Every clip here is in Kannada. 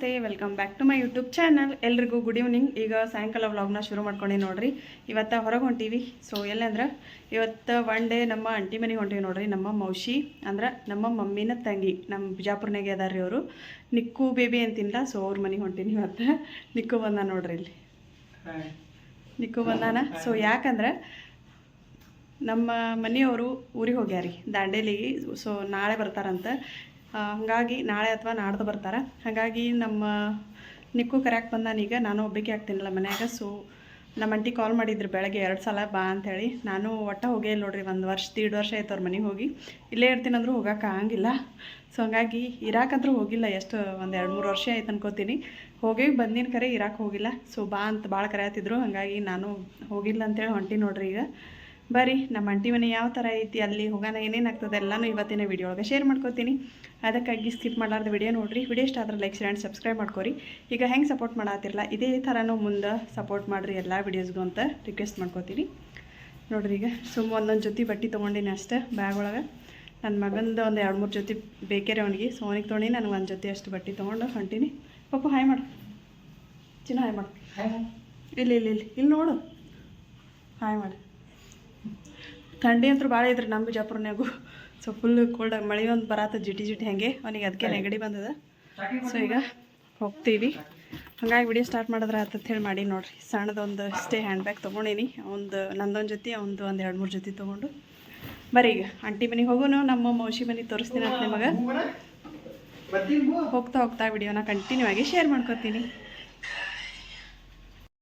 ನಮಸ್ತೆ welcome back to my YouTube channel ಎಲ್ರಿಗೂ ಗುಡ್ ಈವ್ನಿಂಗ್ ಈಗ ಸಾಯಂಕಾಲ ವ್ಲಾಗ್ನ ಶುರು ಮಾಡ್ಕೊಂಡೆ ನೋಡ್ರಿ. ಇವತ್ತು ಹೊರಗೆ ಹೊಂಟೀವಿ. ಸೊ ಎಲ್ಲಂದ್ರೆ ಇವತ್ತು ಒನ್ ಡೇ ನಮ್ಮ ಅಂಟಿ ಮನೆಗೆ ಹೊಂಟೀವಿ ನೋಡ್ರಿ ನಮ್ಮ ಮೌಶಿ ಅಂದ್ರೆ ನಮ್ಮ ಮಮ್ಮಿನ ತಂಗಿ. ನಮ್ಮ ಬಿಜಾಪುರ್ನಾಗೆ ಅದಾರ ರೀ ಅವರು. ನಿಕ್ಕು ಬೇಬಿ ಅಂತಿಲ್ಲ ಸೊ ಅವ್ರ ಮನೆಗೆ ಹೊಂಟೀನಿ ಇವತ್ತು. ನಿಕ್ಕು ಬಂದ ನೋಡ್ರಿ ಇಲ್ಲಿ. ನಿಕ್ಕು ಬಂದಾನ? ಸೊ ಯಾಕಂದ್ರೆ ನಮ್ಮ ಮನೆಯವರು ಊರಿಗೆ ಹೋಗ್ಯಾರಿ. ದಾಂಡೇಲಿ ಸೊ ನಾಳೆ ಬರ್ತಾರಂತ. ಹಾಗಾಗಿ ನಾಳೆ ಅಥವಾ ನಾಡ್ದು ಬರ್ತಾರೆ. ಹಾಗಾಗಿ ನಮ್ಮ ನಿಕ್ಕು ಕರೆಯಾಕ್ ಬಂದಾನ ಈಗ. ನಾನು ಒಬ್ಬಕ್ಕೆ ಆಗ್ತೀನಲ್ಲ ಮನ್ಯಾಗ. ಸೊ ನಮ್ಮ ಅಂಟಿ ಕಾಲ್ ಮಾಡಿದ್ರು ಬೆಳಗ್ಗೆ, ಎರಡು ಸಲ ಬಾ ಅಂಥೇಳಿ ನಾನು ಒಟ್ಟ ಹೋಗೇ ಇಲ್ಲ ನೋಡ್ರಿ, ಒಂದು ವರ್ಷ, ದೀಡ್ ವರ್ಷ ಆಯ್ತು ಅವ್ರ ಮನೆಗೆ ಹೋಗಿ. ಇಲ್ಲೇ ಇರ್ತೀನಂದ್ರೂ ಹೋಗೋಕೆ ಆಗಂಗಿಲ್ಲ. ಸೊ ಹಂಗಾಗಿ ಇರಾಕಂದ್ರೂ ಹೋಗಿಲ್ಲ. ಎಷ್ಟು, ಒಂದು ಎರಡು ಮೂರು ವರ್ಷ ಆಯ್ತು ಅನ್ಕೋತೀನಿ. ಹೋಗಿ ಬಂದಿನ ಕರೆ ಇರಾಕ್ ಹೋಗಿಲ್ಲ. ಸೊ ಬಾ ಅಂತ ಭಾಳ ಕರೆಯತ್ತಿದ್ರು ಹಾಗಾಗಿ ನಾನು ಹೋಗಿಲ್ಲ ಅಂತೇಳಿ ಹೊಂಟಿ ನೋಡ್ರಿ ಈಗ. ಬರ್ರಿ ನಮ್ಮ ಅಂಟಿ ಮನೆ ಯಾವ ಥರ ಐತಿ ಅಲ್ಲಿ ಹೋಗೋಣ ಏನೇನು ಆಗ್ತದೆ ಎಲ್ಲನೂ ಇವತ್ತಿನ ವಿಡಿಯೋ ಒಳಗೆ ಶೇರ್ ಮಾಡ್ಕೋತೀನಿ. ಅದಕ್ಕಾಗಿ ಸ್ಕಿಪ್ ಮಾಡಲಾರ್ದ ವಿಡಿಯೋ ನೋಡಿರಿ. ವಿಡಿಯೋ ಇಷ್ಟ ಆದ್ರೆ ಲೈಕ್ ಶೇರ್ ಆ್ಯಂಡ್ ಸಬ್ಸ್ಕ್ರೈಬ್ ಮಾಡ್ಕೊರಿ. ಈಗ ಹೆಂಗೆ ಸಪೋರ್ಟ್ ಮಾಡತ್ತಿರಲ್ಲ ಇದೇ ಥರನೂ ಮುಂದೆ ಸಪೋರ್ಟ್ ಮಾಡಿರಿ ಎಲ್ಲ ವೀಡಿಯೋಸ್ಗೂ ಅಂತ ರಿಕ್ವೆಸ್ಟ್ ಮಾಡ್ಕೋತೀನಿ. ನೋಡ್ರಿ ಈಗ ಸುಮ್ಮ ಒಂದೊಂದು ಜೊತೆ ಬಟ್ಟೆ ತೊಗೊಂಡಿನಿ ಅಷ್ಟೇ ಬ್ಯಾಗ್ ಒಳಗೆ. ನನ್ನ ಮಗಂದು ಒಂದು ಎರಡು ಮೂರು ಜೊತೆ ಬೇಕೇ ಅವನಿಗೆ ಸೊ ಅವನಿಗೆ ತೊಗೊಂಡು ನನಗೆ ಒಂದು ಜೊತೆ ಅಷ್ಟು ಬಟ್ಟೆ ತೊಗೊಂಡು ಹೊಂಟೀನಿ. ಪಪ್ಪು ಹಾಯ್ ಮಾಡು. ಚಿನ್ನ ಹಾಯ್ ಮಾಡು. ಇಲ್ಲಿ ಇಲ್ಲಿ ಇಲ್ಲಿ ಇಲ್ಲಿ ನೋಡು. ಹಾಯ್ ಮಾಡಿ. ಥಂಡಿ ಅಂತೂ ಭಾಳ ಐತ್ರಿ ನಮ್ಮ ಬಿಜಾಪುರ್ನ್ಯಾಗು. ಸೊ ಫುಲ್ ಕೋಲ್ಡ್ ಮಳೆ ಒಂದು ಬರತ್ತ ಜಿಟಿ ಜಿಟಿ ಹಾಗೆ. ಅವನಿಗೆ ಅದಕ್ಕೆ ನೆಗಡಿ ಬಂದದ. ಸೊ ಈಗ ಹೋಗ್ತೀವಿ. ಹಂಗಾಗಿ ವಿಡಿಯೋ ಸ್ಟಾರ್ಟ್ ಮಾಡಿದ್ರೆ ಆತಂತ ಹೇಳಿ ಮಾಡಿ ನೋಡಿರಿ. ಸಣ್ಣದೊಂದು ಇಷ್ಟೇ ಹ್ಯಾಂಡ್ ಬ್ಯಾಗ್ ತೊಗೊಂಡೀನಿ. ಒಂದು ನಂದೊಂದು ಜೊತೆ ಒಂದು ಒಂದು ಎರಡು ಮೂರು ಜೊತೆ ತೊಗೊಂಡು. ಬರೀ ಈಗ ಆಂಟಿ ಮನೆಗೆ ಹೋಗೋನು ನಮ್ಮ ಮೌಸಿ ಮನೆ ತೋರಿಸ್ತೀನಿ ಅಂತ ನಿಮಗೆ. ಹೋಗ್ತಾ ಹೋಗ್ತಾ ವಿಡಿಯೋನ ಕಂಟಿನ್ಯೂ ಆಗಿ ಶೇರ್ ಮಾಡ್ಕೊತೀನಿ.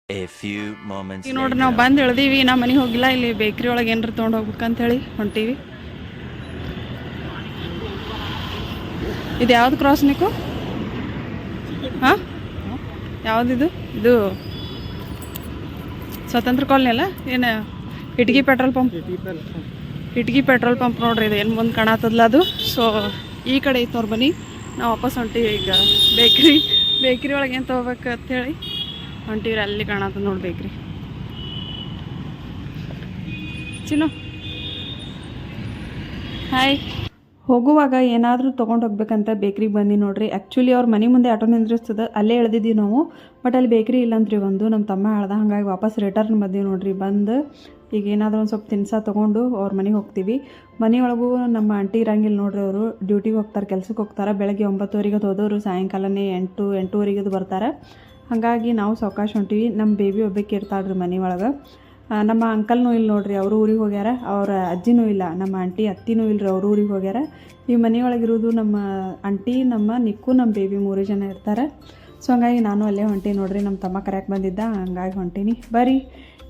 ಈಗ ನೋಡ್ರಿ ನಾವು ಬಂದು ಇಳ್ದೀವಿ ನಮ್ಮ ಮನೆಗೆ ಹೋಗಿಲ್ಲ ಇಲ್ಲಿ ಬೇಕ್ರಿ ಒಳಗೆ ಏನಾರು ತೊಗೊಂಡು ಹೋಗ್ಬೇಕಂತ ಹೇಳಿ ಹೊಂಟೀವಿ. ಇದು ಯಾವ್ದು ಕ್ರಾಸ್ ನಿಕ್ಕು ಹಾ? ಯಾವುದಿದು ಇದು? ಸ್ವತಂತ್ರ ಕಾಲನಿ ಅಲ್ಲ? ಏನು Itagi petrol pump Itagi petrol pump ನೋಡ್ರಿ ಇದು ಏನು ಮುಂದೆ ಕಾಣತ್ತದಲ್ಲ ಅದು. ಸೊ ಈ ಕಡೆ ಐತೆ ಬನ್ನಿ ನಾವು ವಾಪಸ್ ಹೊಂಟಿವಿ ಈಗ ಬೇಕ್ರಿ ಬೇಕ್ರಿ ಒಳಗೆ ಏನು ತಗೋಬೇಕಂತ ಅಂತೇಳಿ ಹೊಂಟೀವ್ರಿ ಅಲ್ಲಿ ಕಾಣತ್ತ ನೋಡ್ಬೇಕ್ರಿ. ಚಿನ್ನು. ಹಾಯ್ ಹೋಗುವಾಗ ಏನಾದರೂ ತೊಗೊಂಡು ಹೋಗ್ಬೇಕಂತ ಬೇಕ್ರಿಗೆ ಬಂದು ನೋಡ್ರಿ. ಆ್ಯಕ್ಚುಲಿ ಅವ್ರ ಮನೆ ಮುಂದೆ ಆಟೋ ನಿಂದಿರಿಸ್ತದೆ, ಅಲ್ಲೇ ಎಳ್ದಿದ್ದೀವಿ ನಾವು. ಬಟ್ ಅಲ್ಲಿ ಬೇಕ್ರಿ ಇಲ್ಲಂತ್ರಿ ಒಂದು ನಮ್ಮ ತಮ್ಮ ಹೇಳ್ದ ಹಾಗಾಗಿ ವಾಪಸ್ ರಿಟರ್ನ್ ಬಂದೀವಿ ನೋಡ್ರಿ. ಬಂದು ಈಗ ಏನಾದರೂ ಒಂದು ಸ್ವಲ್ಪ ತಿನ್ಸ ತೊಗೊಂಡು ಅವ್ರ ಮನೆಗೆ ಹೋಗ್ತೀವಿ. ಮನೆಯೊಳಗೂ ನಮ್ಮ ಆಂಟಿ ಇರಂಗಿಲ್ಲ ನೋಡ್ರಿ ಅವರು ಡ್ಯೂಟಿಗೆ ಹೋಗ್ತಾರೆ ಕೆಲಸಕ್ಕೆ ಹೋಗ್ತಾರೆ. ಬೆಳಗ್ಗೆ ಒಂಬತ್ತುವರೆಗೆ ಹೋದವರು, ಸಾಯಂಕಾಲನೇ ಎಂಟು, ಎಂಟೂವರೆಗೆ ಬರ್ತಾರೆ. ಹಾಗಾಗಿ ನಾವು ಸಾವಕಾಶ ಹೊಂಟೀವಿ. ನಮ್ಮ ಬೇಬಿ ಒಬ್ಬಕ್ಕೆ ಇರ್ತಾಳ್ರಿ ಮನೆ ಒಳಗೆ. ನಮ್ಮ ಅಂಕಲ್ನೂ ಇಲ್ಲ ನೋಡ್ರಿ, ಅವರು ಊರಿಗೆ ಹೋಗ್ಯಾರ. ಅವರ ಅಜ್ಜಿನೂ ಇಲ್ಲ, ನಮ್ಮ ಆಂಟಿ ಅತ್ತಿನೂ ಇಲ್ಲರಿ ಅವರು ಊರಿಗೆ ಹೋಗ್ಯಾರ. ಈ ಮನೆಯೊಳಗಿರೋದು ನಮ್ಮ ಆಂಟಿ ನಮ್ಮ ನಿಕ್ಕು, ನಮ್ಮ ಬೇಬಿ ಮೂರು ಜನ ಇರ್ತಾರೆ. ಸೊ ಹಂಗಾಗಿ ನಾನು ಅಲ್ಲೇ ಹೊಂಟೀನಿ ನೋಡ್ರಿ, ನಮ್ಮ ತಮ್ಮ ಕರೆಯಕ್ಕೆ ಬಂದಿದ್ದ, ಹಂಗಾಗಿ ಹೊಂಟೀನಿ. ಬರ್ರಿ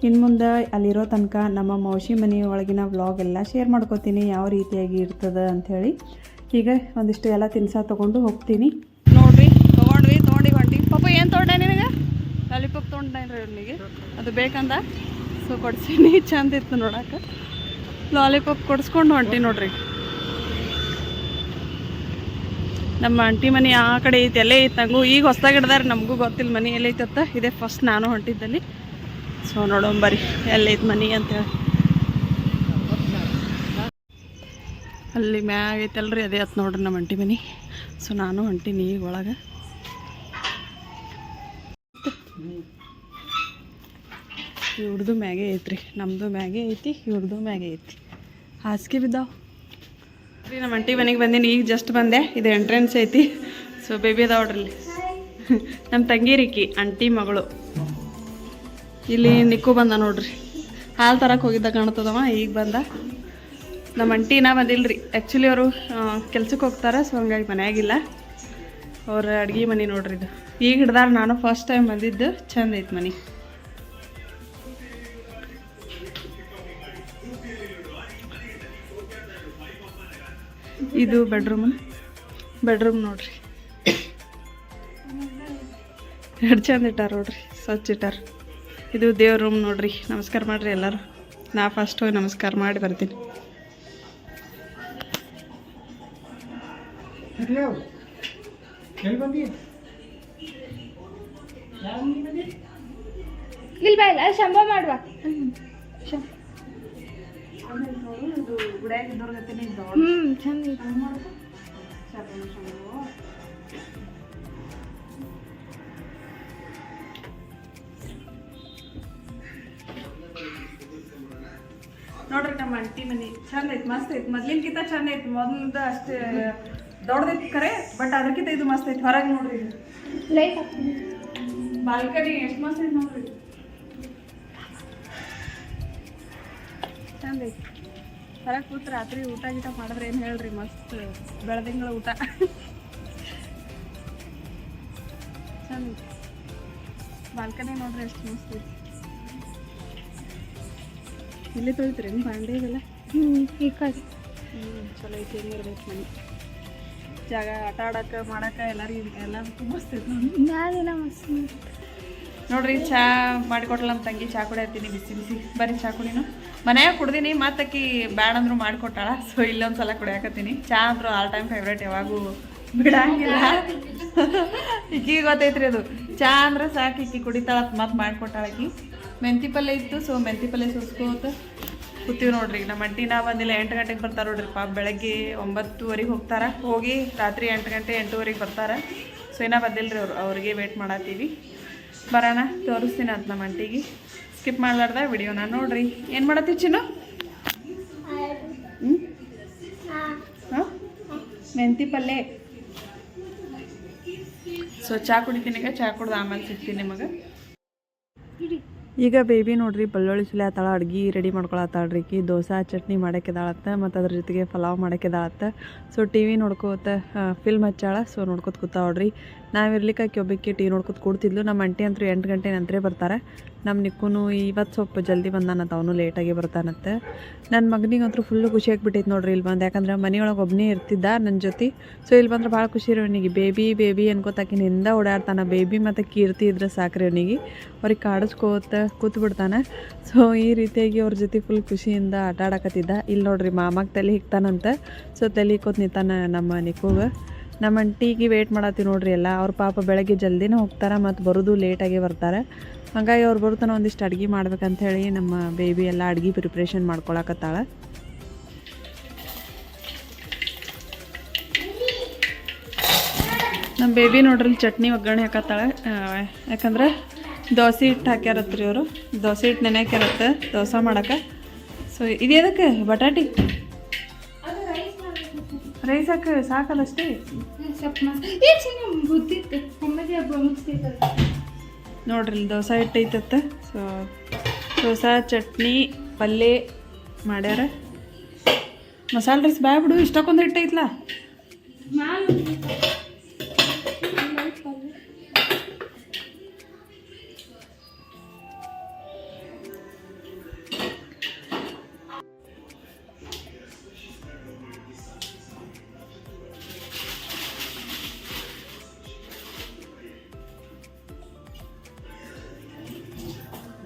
ಇನ್ನು ಮುಂದೆ ಅಲ್ಲಿರೋ ತನಕ ನಮ್ಮ ಮೌಸಿ ಮನೆ ಒಳಗಿನ ವ್ಲಾಗ್ ಎಲ್ಲ ಶೇರ್ ಮಾಡ್ಕೋತೀನಿ, ಯಾವ ರೀತಿಯಾಗಿ ಇರ್ತದೆ ಅಂಥೇಳಿ ಈಗ ಒಂದಿಷ್ಟು ಎಲ್ಲ ತಿನ್ಸ ತೊಗೊಂಡು ಹೋಗ್ತೀನಿ. ಏನು ತೊಗೊಂಡೆ ನಿನಗೆ? ಲಾಲಿಪಾಪ್ ತೊಗೊಂಡೇನ್ರಿ ಅವನಿಗೆ ಅದು ಬೇಕಂದ? ಸೊ ಕೊಡ್ಸೀನಿ ಚಂದ ಇತ್ತು ನೋಡಕ್ಕೆ ಲಾಲಿಪಾಪ್ ಕೊಡಿಸ್ಕೊಂಡು ಹೊಂಟಿ ನೋಡ್ರಿ. ನಮ್ಮ ಆಂಟಿ ಮನೆ ಆ ಕಡೆ ಐತೆ ಎಲ್ಲೇ ಐತೆ. ನಂಗೂ ಈಗ ಹೊಸ್ದಾಗ ಹಿಡ್ದಾರ ನಮಗೂ ಗೊತ್ತಿಲ್ಲ ಮನೆ ಎಲ್ಲೈತತ್ತ ಇದೇ ಫಸ್ಟ್ ನಾನು ಹೊಂಟಿದ್ದಲ್ಲಿ. ಸೊ ನೋಡೋಣ ಬರ್ರಿ ಐತೆ ಮನೆ ಅಂತೇಳಿ ಅಲ್ಲಿ ಮ್ಯಾಗ ಐತಲ್ರಿ ಅದೇ ಆತ್ ನೋಡ್ರಿ ನಮ್ಮ ಅಂಟಿ ಮನೆ. ಸೊ ನಾನು ಹೊಂಟೀನಿ ಈಗ ಒಳಗೆ. ಇವ್ರದ್ದು ಮ್ಯಾಗೆ ಐತ್ರಿ ನಮ್ಮದು ಮ್ಯಾಗೆ ಐತಿ ಇವ್ರದ್ದು ಮ್ಯಾಗೆ ಐತಿ. ಹಾಸಿಗೆ ಬಿದ್ದಾವ. ರೀ ನಮ್ಮ ಅಂಟಿ ಮನೆಗೆ ಬಂದೀನಿ, ಈಗ ಜಸ್ಟ್ ಬಂದೆ, ಇದು ಎಂಟ್ರೆನ್ಸ್ ಐತಿ. ಸೊ ಬೇಬಿ ಅದಾವ ನೋಡ್ರಿ ನಮ್ಮ ತಂಗಿರಿಕಿ ಅಂಟಿ ಮಗಳು. ಇಲ್ಲಿ ನಿಕ್ಕು ಬಂದ ನೋಡ್ರಿ. ಹಾಲು ತರಕ್ಕೆ ಹೋಗಿದ್ದ ಕಾಣ್ತದವ, ಈಗ ಬಂದ. ನಮ್ಮ ಅಂಟಿ ನಾ ರೀ ಆ್ಯಕ್ಚುಲಿ ಅವರು ಕೆಲ್ಸಕ್ಕೆ ಹೋಗ್ತಾರೆ ಸೊ ಹಂಗಾಗಿ ಮನೆಯಾಗಿಲ್ಲ ಅವ್ರ ಅಡುಗೆ ಮನೆ ನೋಡ್ರಿ ಇದು. ಈಗ ಗಿಡದಾಗ ನಾನು ಫಸ್ಟ್ ಟೈಮ್ ಬಂದಿದ್ದು ಚಂದ ಐತೆ ಮನೆ. ಇದು ಬೆಡ್ರೂಮ್ ಬೆಡ್ರೂಮ್ ನೋಡ್ರಿ. ಎರಡು ಚಂದ ಇಟ್ಟಾರ ನೋಡ್ರಿ, ಸ್ವಚ್ಛ ಇಟ್ಟಾರ. ಇದು ದೇವ್ರ ರೂಮ್ ನೋಡ್ರಿ. ನಮಸ್ಕಾರ ಮಾಡ್ರಿ ಎಲ್ಲರೂ. ನಾ ಫಸ್ಟ್ ಹೋಗಿ ನಮಸ್ಕಾರ ಮಾಡಿ ಬರ್ತೀನಿ. ಇಲ್ಲಿ ಬಾ ಇಲ್ಲ, ಶಂಭ ಮಾಡುವ. ಹ್ಞೂ ಚಂದ ನೋಡ್ರಿ ನಮ್ಮ ಅಂಟಿ ಮನಿ. ಚಂದ ಐತಿ, ಮಸ್ತ್ ಐತಿ. ಮೊದ್ಲಿನ್ಕಿಂತ ಚಂದ ಐತಿ. ಮೊದ್ಲಿಂದ ಅಷ್ಟೇ ದೊಡ್ಡದೈತಿ ಕರೆ ಬಟ್ ಅದಕ್ಕಿಂತ ಇದು ಮಸ್ತ್ ಐತಿ. ಹೊರಗೆ ನೋಡ್ರಿ ಇದು. ಲೈಟ್ ಬಾಲ್ಕನಿ ಎಷ್ಟು ಮಸ್ತ್ ಐತಿ ನೋಡ್ರಿ. ಚಂದ ಐತಿ. ಹೊರಗೆ ಕೂತ್ ರಾತ್ರಿ ಊಟ ಗೀಟ ಮಾಡಿದ್ರೆ ಏನು ಹೇಳ್ರಿ? ಮಸ್ತ್ ಬೆಳದಿಂಗಳ ಊಟ. ಚಂದ ಐತಿ. ಬಾಲ್ಕನಿ ನೋಡ್ರಿ ಎಷ್ಟು ಮಸ್ತ್ ಐತಿ. ಇಲ್ಲಿ ತೊಳಿತ್ರಿ ಬಾಂಡೆ ಇದೆಲ್ಲ? ಹ್ಞೂ ಈ ಕಡೆ. ಹ್ಞೂ ಚಲೋ ಐತಿ ಹೆಂಗಿರ್ಬೇಕು ಮನೆ. ಜಾಗ ಆಟ ಆಡಕ್ಕೆ ಮಾಡಕ್ಕೆ ಎಲ್ಲರಿಗೂ ಎಲ್ಲ ಮಸ್ತ್ ನೋಡ್ರಿ, ಚಾ ಮಾಡಿಕೊಟ್ಲ ನಮ್ಮ ತಂಗಿ, ಚಾ ಕುಡಿಯತ್ತೀನಿ ಬಿಸಿ ಬಿಸಿ. ಬರ್ರಿ, ಚಾ ಕುಡಿನು ಮನ್ಯಾಗ ಕುಡ್ದೀನಿ ಮತ್ತಕ್ಕಿ ಬ್ಯಾಡ ಅಂದ್ರು ಮಾಡಿಕೊಟ್ಟಾಳ. ಸೊ ಇಲ್ಲೊಂದು ಸಲ ಕುಡಿಯಾಕತ್ತೀನಿ. ಚಾ ಅಂದ್ರು ಆಲ್ ಟೈಮ್ ಫೇವ್ರೇಟ್ ಯಾವಾಗೂ ಬಿಡಂಗಿಲ್ಲ. ಇಕ್ಕಿಗೆ ಗೊತ್ತೈತ್ರಿ ಅದು. ಚಾ ಅಂದ್ರೆ ಸಾಕು ಇಕ್ಕಿ ಕುಡಿತಾಳ ಮತ್ತೆ ಮಾಡಿಕೊಟ್ಟಾಳಕ್ಕಿ ಮೆಂತಿ ಪಲ್ಯ ಇತ್ತು ಸೊ ಮೆಂತಿ ಪಲ್ಯ ಸುಸ್ಕೋತ. ಕೂತೀವಿ ನೋಡ್ರಿ. ನಮ್ಮ ಅಂಟಿ ನಾ ಬಂದಿಲ್ಲ ಎಂಟು ಗಂಟೆಗೆ ಬರ್ತಾರೆ ನೋಡ್ರಿ. ಪಾಪ ಬೆಳಗ್ಗೆ ಒಂಬತ್ತುವರೆಗೆ ಹೋಗ್ತಾರ. ಹೋಗಿ ರಾತ್ರಿ ಎಂಟು ಗಂಟೆ ಎಂಟೂವರೆಗೆ ಬರ್ತಾರೆ. ಸೊ ಇನ್ನೂ ಬಂದಿಲ್ಲ ಅವರು. ಅವ್ರಿಗೆ ವೇಟ್ ಮಾಡತ್ತೀವಿ ಬರೋಣ. ತೋರಿಸ್ತೀನಿ ಅಂತ ನಮ್ಮ ಅಂಟಿಗೆ ಸ್ಕಿಪ್ ಮಾಡ್ಲಾರ್ದ ವಿಡಿಯೋನ ನೋಡ್ರಿ. ಏನು ಮಾಡತ್ತಿ ಚಿನ್ನು? ಹ್ಞೂ ಹಾಂ? ಮೆಂತಿ ಪಲ್ಯ ಸೊ ಚಾ ಕುಡಿತೀನಿ ಈಗ. ಚಾ ಕುಡ್ದು ಆಮೇಲೆ ಸಿಗ್ತೀನಿ ನಿಮಗೆ. ಈಗ ಬೇಬಿ ನೋಡ್ರಿ ಬೆಳ್ಳುಳ್ಳಿ ಸುಲಿ ಆತಾಳ, ಅಡ್ಗೆ ರೆಡಿ ಮಾಡ್ಕೊಳತ್ತಾಳ್ರಿ ಈಕಿ. ದೋಸೆ, ಚಟ್ನಿ ಮಾಡಕ್ಕಿದಾಳತ್ತ ಮತ್ತು ಅದ್ರ ಜೊತೆಗೆ ಪಲಾವ್ ಮಾಡಕ್ಕಿದಾಳತ್ತ ಸೊ ಟಿ ವಿ ನೋಡ್ಕೋತ ಫಿಲ್ಮ್ ಹಚ್ಚಾಳ. ಸೊ ನೋಡ್ಕೋತ ಕೂತಾವಳ್ರಿ ನಾವಿರ್ಲಿಕ್ಕೆ ಇರ್ಲಿಕ್ಕೆ ಒಬ್ಬಕ್ಕೆ ಟಿ ನೋಡ್ಕೊತ ಕೂಡ್ತಿದ್ಲು. ನಮ್ಮ ಅಂಟಿ ಅಂತೂ ಎಂಟು ಗಂಟೆ ನಂತರ ಬರ್ತಾರೆ. ನಮ್ಮ ನಿಕ್ಕೂ ಇವತ್ತು ಸ್ವಲ್ಪ ಜಲ್ದಿ ಬಂದಾನಂತ, ಅವನು ಲೇಟಾಗಿ ಬರ್ತಾನಂತೆ. ನನ್ನ ಮಗನಿಗಂತೂ ಫುಲ್ಲು ಖುಷಿ ಆಗ್ಬಿಟ್ಟೈತೆ ನೋಡ್ರಿ ಇಲ್ಲಿ ಬಂದು ಯಾಕಂದ್ರೆ ಮನೆಯೊಳಗೆ ಒಬ್ಬನೇ ಇರ್ತಿದ್ದ ನನ್ನ ಜೊತೆ. ಸೊ ಇಲ್ಲಿ ಬಂದ್ರೆ ಭಾಳ ಖುಷಿ ರೀ ಅವನಿಗೆ. ಬೇಬಿ ಬೇಬಿ ಅನ್ಕೋತಾಕಿನಿಂದ ಓಡಾಡ್ತಾನೆ. ಬೇಬಿ ಮತ್ತು ಕೀರ್ತಿ ಇದ್ರೆ ಸಾಕ್ರಿ ಅವನಿಗೆ. ಅವ್ರಿಗೆ ಕಾಡಿಸ್ಕೋತ ಕೂತ್ಬಿಡ್ತಾನೆ. ಸೊ ಈ ರೀತಿಯಾಗಿ ಅವ್ರ ಜೊತೆ ಫುಲ್ ಖುಷಿಯಿಂದ ಆಟ ಆಡಕತ್ತಿದ್ದ. ಇಲ್ಲಿ ನೋಡ್ರಿ ಮಾಮಾಗ ತಲೆ ಹಿಕ್ತಾನಂತ ಸೊ ತಲೆ ಹಿಕ್ಕೋತ್ ನಿಂತಾನೆ ನಮ್ಮ ನಿಕ್ಕೂಗ. ನಮ್ಮ ಅಂಟಿಗೆ ವೇಟ್ ಮಾಡತ್ತೀವಿ ನೋಡ್ರಿ ಎಲ್ಲ. ಅವ್ರ ಪಾಪ ಬೆಳಗ್ಗೆ ಜಲ್ದಿನೇ ಹೋಗ್ತಾರೆ ಮತ್ತು ಬರೋದು ಲೇಟಾಗಿ ಬರ್ತಾರೆ. ಹಾಗಾಗಿ ಅವ್ರು ಬರ್ತನ ಒಂದಿಷ್ಟು ಅಡುಗೆ ಮಾಡ್ಬೇಕಂತ ಹೇಳಿ ನಮ್ಮ ಬೇಬಿ ಎಲ್ಲ ಅಡುಗೆ ಪ್ರಿಪ್ರೇಷನ್ ಮಾಡ್ಕೊಳಕತ್ತಾಳೆ. ನಮ್ಮ ಬೇಬಿ ನೋಡ್ರಿ ಚಟ್ನಿ ಒಗ್ಗರಣೆ ಹಾಕತ್ತಾಳೆ. ಯಾಕಂದ್ರೆ ದೋಸೆ ಹಿಟ್ಟು ಹಾಕ್ಯಾರತ್ರಿ ಅವರು. ದೋಸೆ ಹಿಟ್ಟು ನೆನೆ ಹಾಕ್ಯಾರತ್ತೆ ದೋಸೆ ಮಾಡಕ್ಕೆ ಸೊ ಇದು ಎದಕ್ಕೆ ಬಟಾಟಿ? ರೈಸ್ ಹಾಕಿ ಸಾಕಲ್ಲ ನೋಡ್ರಿ ದೋಸೆ ಹಿಟ್ಟು ಸೊ ದೋಸೆ, ಚಟ್ನಿ ಪಲ್ಯ ಮಾಡ್ಯಾರ. ಮಸಾಲೆ ರೈಸ್ ಬ್ಯಾ ಬಿಡು, ಇಷ್ಟಕ್ಕೊಂದು ಹಿಟ್ಟು ಐತ್ಲಾ?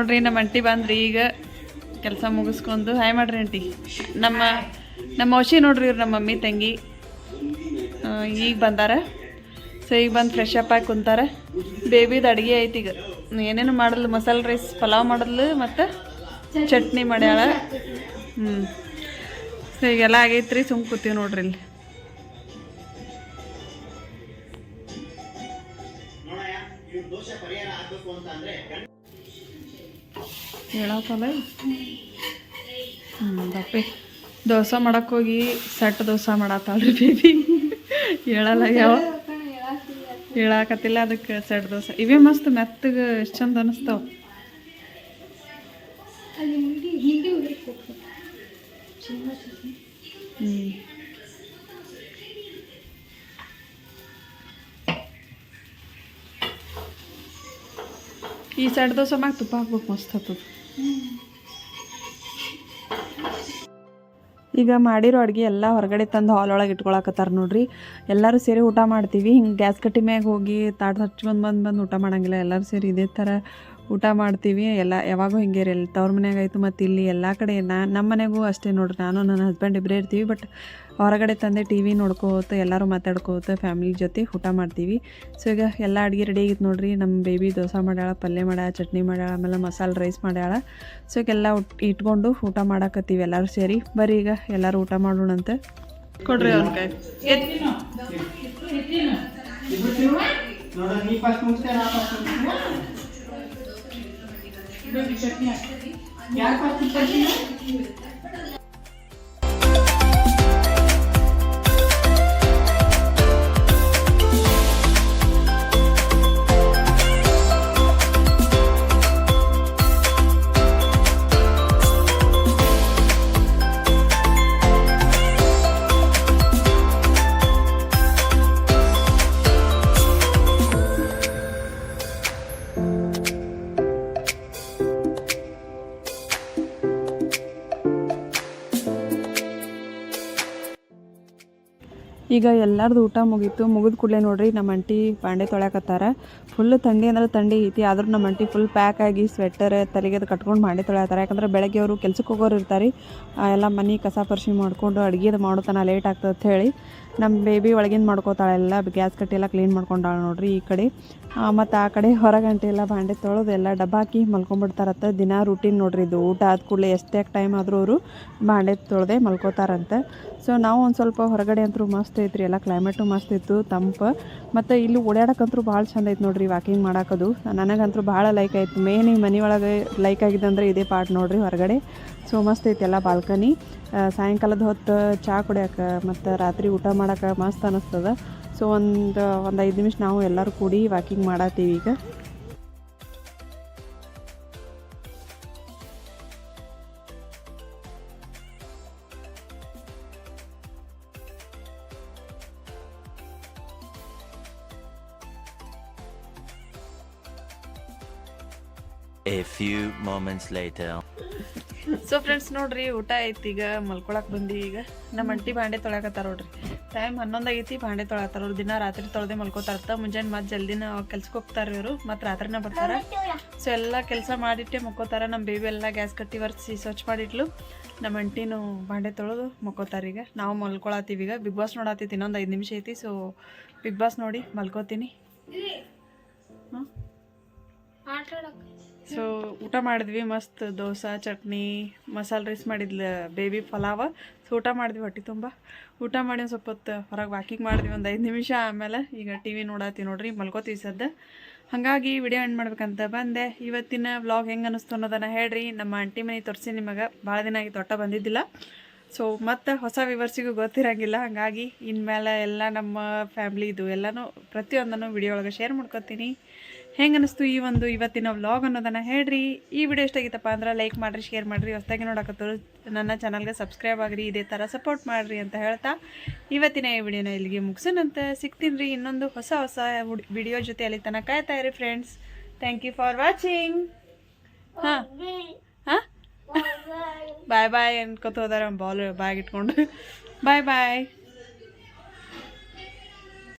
ನೋಡ್ರಿ, ನಮ್ಮ ಅಂಟಿ ಬಂದ್ರಿ, ಈಗ ಕೆಲಸ ಮುಗಿಸ್ಕೊಂಡು ಹಾಯ್ ಮಾಡ್ರಿ ಅಂಟಿ ನಮ್ಮ ನಮ್ಮ ಔಷಿ ನೋಡ್ರಿ ಇವ್ರು, ನಮ್ಮ ಮಮ್ಮಿ, ತಂಗಿ. ಈಗ ಬಂದಾರ. ಸೊ ಈಗ ಬಂದು ಫ್ರೆಶ್ ಅಪ್ ಆಗಿ ಕುಂತಾರೆ. ಬೇಬಿದು ಅಡುಗೆ ಐತಿ ಈಗ. ಏನೇನು ಮಾಡಲ್ ಮಸಾಲೆ ರೈಸ್, ಪಲಾವ್ ಮಾಡಲ್ ಮತ್ತು ಚಟ್ನಿ ಮಾಡ್ಯಾಳ. ಹ್ಞೂ ಸೊ ಈಗೆಲ್ಲ ಆಗೈತ್ರಿ, ಸುಮ್ ಕೂತೀವಿ ನೋಡ್ರಿ ಇಲ್ಲಿ. ಹೇಳತ್ತಲ್ಲ? ಹ್ಞೂ ದಪ್ಪೆ. ದೋಸೆ ಮಾಡಕ್ಕೆ ಹೋಗಿ ಸೆಟ್ ದೋಸೆ ಮಾಡತ್ತಾಳ್ರಿ ಬೇಬಿ ಹೇಳಲ್ಲ ಯಾವ? ಹೇಳಾಕತ್ತಿಲ್ಲ ಅದಕ್ಕೆ ಸೆಟ್ ದೋಸೆ. ಇವೇ ಮಸ್ತ್ ಮೆತ್ತಗೆ ಎಷ್ಟು ಚಂದ ಅನಿಸ್ತಾವ. ಹ್ಞೂ ಈ ಸೆಟ್ ದೋಸೆ ಮ್ಯಾಗ ತುಪ್ಪ ಹಾಕ್ಬೇಕು ಮಸ್ತ್ ಹತ್ತದ. ಈಗ ಮಾಡಿರೋ ಅಡುಗೆ ಎಲ್ಲ ಹೊರಗಡೆ ತಂದು ಹಾಲ್ ಒಳಗೆ ಇಟ್ಕೊಳಕತ್ತಾರ ನೋಡ್ರಿ. ಎಲ್ಲರೂ ಸೇರಿ ಊಟ ಮಾಡ್ತೀವಿ. ಹಿಂಗೆ ಗ್ಯಾಸ್ ಕಟ್ಟಿ ಮ್ಯಾಗ ಹೋಗಿ ತಾಟ್ ಹಚ್ಕೊಂಡು ಬಂದು ಬಂದು ಊಟ ಮಾಡಂಗಿಲ್ಲ. ಎಲ್ಲರೂ ಸೇರಿ ಇದೇ ಥರ ಊಟ ಮಾಡ್ತೀವಿ. ಎಲ್ಲ ಯಾವಾಗೂ ಹಿಂಗೆ ರೀ ತವ್ರ ಮನ್ಯಾಗ ಆಯಿತು ಮತ್ತು ಇಲ್ಲಿ ಎಲ್ಲ ಕಡೆ ನಾ ನಮ್ಮ ಮನೆಗೂ ಅಷ್ಟೇ ನೋಡ್ರಿ. ನಾನು ನನ್ನ ಹಸ್ಬೆಂಡ್ ಇಬ್ಬರೇ ಇರ್ತೀವಿ ಬಟ್ ಹೊರಗಡೆ ತಂದೆ ಟಿ ವಿ ನೋಡ್ಕೋತ ಎಲ್ಲರೂ ಮಾತಾಡ್ಕೋತ ಫ್ಯಾಮಿಲಿ ಜೊತೆ ಊಟ ಮಾಡ್ತೀವಿ. ಸೊ ಈಗ ಎಲ್ಲ ಅಡುಗೆ ರೆಡಿ ಆಗಿತ್ತು ನೋಡ್ರಿ. ನಮ್ಮ ಬೇಬಿ ದೋಸೆ ಮಾಡ್ಯಾಳ ಪಲ್ಯ ಮಾಡ್ಯಾಳ ಚಟ್ನಿ ಮಾಡ್ಯಾಳ ಆಮೇಲೆ ಮಸಾಲೆ ರೈಸ್ ಮಾಡ್ಯಾಳ. ಸೊ ಈಗೆಲ್ಲ ಉಟ್ ಇಟ್ಕೊಂಡು ಊಟ ಮಾಡಾಕತ್ತೀವಿ ಎಲ್ಲರೂ ಸೇರಿ. ಬರೀ ಈಗ ಎಲ್ಲರೂ ಊಟ ಅಂತ. ಕೊಡ್ರಿ ಅವ್ನ ಕೈ. ನೋಡ ನೀ ಫಸ್ಟ್ ಮುಗಿಸ್ತೇ ನಾ ಫಸ್ಟ್ ಯಾರು ಈಗ ಎಲ್ಲರದು ಊಟ ಮುಗೀತು, ಮುಗಿದ ಕೂಡಲೇ ನೋಡ್ರಿ ನಮ್ಮ ಅಂಟಿ ಬಾಂಡೆ ತೊಳ್ಯಾಕತ್ತಾರ. ಫುಲ್ ಥಂಡಿ ಅಂದ್ರೆ ಥಂಡಿ ಐತಿ, ಆದರೂ ನಮ್ಮ ಅಂಟಿ ಫುಲ್ ಪ್ಯಾಕ್ ಆಗಿ ಸ್ವೆಟರ್ ತಲೆಗೆ ಅದು ಕಟ್ಕೊಂಡು ಬಾಂಡೆ ತೊಳ್ಯಾತಾರೆ ಯಾಕಂದ್ರೆ ಬೆಳಗ್ಗೆ ಅವರು ಕೆಲ್ಸಕ್ಕೆ ಹೋಗೋರು ಇರ್ತಾರೆ ಎಲ್ಲ ಮನೆ ಕಸ ಪರಿಶಿ ಮಾಡ್ಕೊಂಡು ಅಡುಗೆ ಮಾಡೋತನ ಲೇಟ್ ಆಗ್ತದೆ ಅಂತ ಹೇಳಿ. ನಮ್ಮ ಬೇಬಿ ಒಳಗಿಂದ ಮಾಡ್ಕೋತಾಳೆ ಎಲ್ಲ ಗ್ಯಾಸ್ ಕಟ್ಟಿ ಎಲ್ಲ ಕ್ಲೀನ್ ಮಾಡ್ಕೊಂಡಾಳೆ ನೋಡ್ರಿ ಈ ಕಡೆ. ಮತ್ತು ಆ ಕಡೆ ಹೊರಗಂಟೆ ಎಲ್ಲ ಬಾಂಡೆ ತೊಳೆದು ಎಲ್ಲ ಡಬ್ಬ ಹಾಕಿ ಮಲ್ಕೊಂಡ್ಬಿಡ್ತಾರತ್ತ ದಿನ ರೂಟೀನ್ ನೋಡ್ರಿ ಇದು ಊಟ ಆದ ಕೂಡಲೇ ಎಷ್ಟೇ ಟೈಮ್ ಆದರೂ ಅವರು ಬಾಂಡೆ ತೊಳೆದೆ ಮಲ್ಕೋತಾರಂತೆ. ಸೊ ನಾವು ಒಂದು ಸ್ವಲ್ಪ ಹೊರಗಡೆ ಅಂತೂ ಮಸ್ತ್ ಐತ್ರಿ ಎಲ್ಲ ಕ್ಲೈಮೇಟು ಮಸ್ತ್ ಇತ್ತು, ತಂಪು. ಮತ್ತು ಇಲ್ಲಿ ಓಡಾಡೋಕ್ಕಂತೂ ಭಾಳ ಚಂದ ಐತೆ ನೋಡ್ರಿ ವಾಕಿಂಗ್ ಮಾಡೋಕ್ಕದು ನನಗಂತೂ ಭಾಳ ಲೈಕ್ ಆಯ್ತು. ಮೇನ್ ಈ ಮನೆ ಒಳಗೆ ಲೈಕ್ ಆಗಿದ್ದಂದ್ರೆ ಇದೇ ಪಾರ್ಟ್ ನೋಡ್ರಿ ಹೊರಗಡೆ. ಸೊ ಮಸ್ತ್ ಐತಿ ಎಲ್ಲ ಬಾಲ್ಕನಿ. ಸಾಯಂಕಾಲದ ಹೊತ್ತು ಚಹಾ ಕುಡಿಯೋಕೆ ಮತ್ತು ರಾತ್ರಿ ಊಟ ಮಾಡೋಕೆ ಮಸ್ತ್ ಅನ್ನಿಸ್ತದ ಸೊ ಒಂದು ಒಂದು ಐದು ನಿಮಿಷ ನಾವು ಎಲ್ಲರೂ ಕೂಡಿ ವಾಕಿಂಗ್ ಮಾಡತ್ತೀವಿ ಈಗ. A few moments later. So friends ನೋಡ್ರಿ ಊಟ ಐತಿ ಈಗ ಮಲ್ಕೊಳಕ್ ಬಂದಿ ಈಗ. ನಮ್ಮ ಅಂಟಿ ಬಾಂಡೆ ತೊಳಕತ್ತಾರ ನೋಡ್ರಿ. ಟೈಮ್ ಹನ್ನೊಂದಾಗೈತಿ ಬಾಂಡೆ ತೊಳತ್ತಾರ ಅವ್ರು ದಿನ ರಾತ್ರಿ ತೊಳೆದೆ ಮಲ್ಕೋತಾರ್ತ ಮುಂಜಾನೆ ಮತ್ತೆ ಜಲ್ದಿನ ಕೆಲ್ಸಕ್ಕೆ ಹೋಗ್ತಾರೆ ಇವರು. ಮತ್ತೆ ರಾತ್ರಿನ ಬರ್ತಾರ. ಸೊ ಎಲ್ಲ ಕೆಲಸ ಮಾಡಿಟ್ಟೆ ಮಕ್ಕೋತಾರ. ನಮ್ಮ ಬೇಬಿ ಎಲ್ಲ ಗ್ಯಾಸ್ ಕಟ್ಟಿ ಒರೆಸಿ ಸ್ವಚ್ಛ ಮಾಡಿಟ್ಲು. ನಮ್ಮ ಅಂಟಿನೂ ಬಾಂಡೆ ತೊಳೆದು ಮಕ್ಕೋತಾರ ಈಗ. ನಾವು ಮಲ್ಕೊಳತ್ತೀವಿ ಈಗ. ಬಿಗ್ ಬಾಸ್ ನೋಡತ್ತೀವಿ ಇನ್ನೊಂದು ಐದು ನಿಮಿಷ ಐತಿ. ಸೊ ಬಿಗ್ ಬಾಸ್ ನೋಡಿ ಮಲ್ಕೋತೀನಿ. ಹಾಂ ಸೊ ಊಟ ಮಾಡಿದ್ವಿ, ಮಸ್ತ್ ದೋಸೆ, ಚಟ್ನಿ, ಮಸಾಲೆ ರೈಸ್ ಮಾಡಿದ್ಲ ಬೇಬಿ ಪಲಾವ. ಸೊ ಊಟ ಮಾಡಿದ್ವಿ ಹೊಟ್ಟೆ ತುಂಬ. ಊಟ ಮಾಡಿ ಸ್ವಲ್ಪ ಹೊತ್ತು ಹೊರಗೆ ವಾಕಿಂಗ್ ಮಾಡಿದ್ವಿ ಒಂದು ಐದು ನಿಮಿಷ ಆಮೇಲೆ ಈಗ ಟಿ ವಿ ನೋಡತ್ತೀವಿ ನೋಡ್ರಿ, ಮಲ್ಕೋತೀವಿ ಸದ್ದ. ಹಾಗಾಗಿ ವಿಡಿಯೋ ಎಂಡ್ ಮಾಡ್ಬೇಕಂತ ಬಂದೆ. ಇವತ್ತಿನ ವ್ಲಾಗ್ ಹೆಂಗೆ ಅನ್ನಿಸ್ತು ಅನ್ನೋದನ್ನು ಹೇಳ್ರಿ. ನಮ್ಮ ಆಂಟಿ ಮನೆ ತೋರಿಸಿ ನಿಮಗೆ. ಭಾಳ ದಿನ ಆಗಿ ತೊಟ್ಟ ಬಂದಿದ್ದಿಲ್ಲ. ಸೊ ಮತ್ತು ಹೊಸ ವಿವರ್ಸಿಗೂ ಗೊತ್ತಿರಂಗಿಲ್ಲ. ಹಾಗಾಗಿ ಇನ್ಮೇಲೆ ಎಲ್ಲ ನಮ್ಮ ಫ್ಯಾಮ್ಲಿದು ಎಲ್ಲನೂ ಪ್ರತಿಯೊಂದನ್ನು ವಿಡಿಯೋ ಒಳಗೆ ಶೇರ್ ಮಾಡ್ಕೊತೀನಿ. ಹೆಂಗೆ ಅನ್ನಿಸ್ತು ಈ ಒಂದು ಇವತ್ತಿನ ವ್ಲಾಗ್ ಅನ್ನೋದನ್ನು ಹೇಳ್ರಿ. ಈ ವಿಡಿಯೋ ಎಷ್ಟಾಗಿತ್ತಪ್ಪ ಅಂದ್ರೆ ಲೈಕ್ ಮಾಡಿರಿ ಶೇರ್ ಮಾಡಿರಿ ಹೊಸದಾಗಿ ನೋಡಕತ್ತರು ನನ್ನ ಚಾನಲ್ಗೆ ಸಬ್ಸ್ಕ್ರೈಬ್ ಆಗಿರಿ ಇದೇ ಥರ ಸಪೋರ್ಟ್ ಮಾಡಿರಿ ಅಂತ ಹೇಳ್ತಾ ಇವತ್ತಿನ ಈ ವಿಡಿಯೋನ ಇಲ್ಲಿಗೆ ಮುಗಿಸೋಣಂತ ಸಿಗ್ತೀನಿ ರೀ. ಇನ್ನೊಂದು ಹೊಸ ಹೊಸ ವಿಡಿಯೋ ಜೊತೆ ಅಲ್ಲಿ ತನಕ ಕಾಯ್ತಾ ಇರಿ friends thank you for watching ಹಾಂ. ಹಾಂ? ಬಾಯ್ ಬಾಯ್ ಅನ್ಕೋತ ಹೋದಾರ ಬಾಲ್ ಬಾಯ್ ಇಟ್ಕೊಂಡು. ಬಾಯ್ ಬಾಯ್